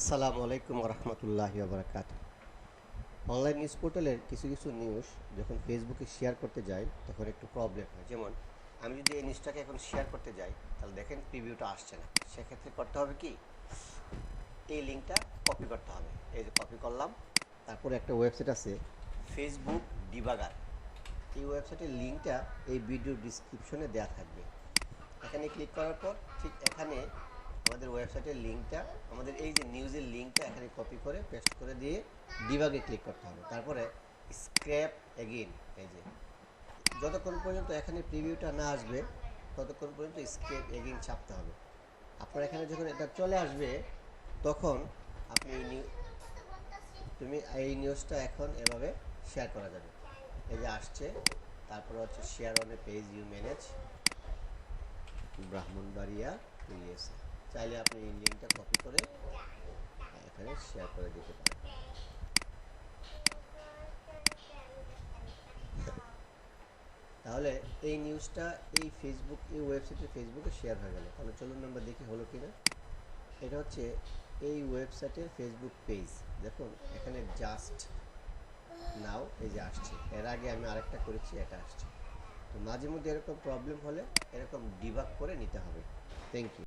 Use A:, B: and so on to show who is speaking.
A: আসসালামু আলাইকুম রহমতুল্লাহ বারকাত online news পোর্টালের কিছু কিছু নিউজ যখন ফেসবুকে শেয়ার করতে যাই, তখন একটু প্রবলেম হয়। যেমন, আমি যদি এই নিউজটাকে এখন শেয়ার করতে যাই, তাহলে দেখেন প্রিভিউটা আসছে না। সেক্ষেত্রে করতে হবে কি? এই লিঙ্কটা কপি করতে হবে। এই যে কপি করলাম, তারপরে একটা ওয়েবসাইট আছে ফেসবুক ডিবাগার এই ওয়েবসাইটের লিঙ্কটা এই ভিডিও ডিসক্রিপশনে দেওয়া থাকবে। এখানে ক্লিক করার পর ঠিক এখানে আমাদের ওয়েবসাইটের লিঙ্কটা আমাদের এই যে লিঙ্কটা এখানে কপি করে পেস্ট করে দিয়ে ডিবাগে ক্লিক করতে হবে। তারপরে স্ক্র্যাপ এগেইন এই যে। যতক্ষণ পর্যন্ত এখানে প্রিভিউটা না আসবে, ততক্ষণ পর্যন্ত স্ক্র্যাপ এগেইন ছাপতে হবে। আপনার এখানে যখন এটা চলে আসবে, তখন আপনি তুমি এই নিউজটা এখন এভাবে শেয়ার করা যাবে। এই যে আসছে, তারপর হচ্ছে share on a page you manage Brahmanbaria USA চাইলে আপনি এই লিঙ্কটা কপি করে শেয়ার করে দিতে পারেন তাহলে এই নিউজটা এই ফেসবুক এই ওয়েবসাইটে ফেসবুকে শেয়ার হয়ে গেল। তাহলে চলুন আমরা দেখি হলো কি না এটা হচ্ছে এই ওয়েবসাইটের ফেসবুক পেজ দেখুন, এখানে জাস্ট নাও এই যে আসছে। এর আগে আমি আরেকটা করেছি, এটা আসছে। তো মাঝে মধ্যে এরকম প্রবলেম হলে এরকম ডিবাগ করে নিতে হবে। Thank you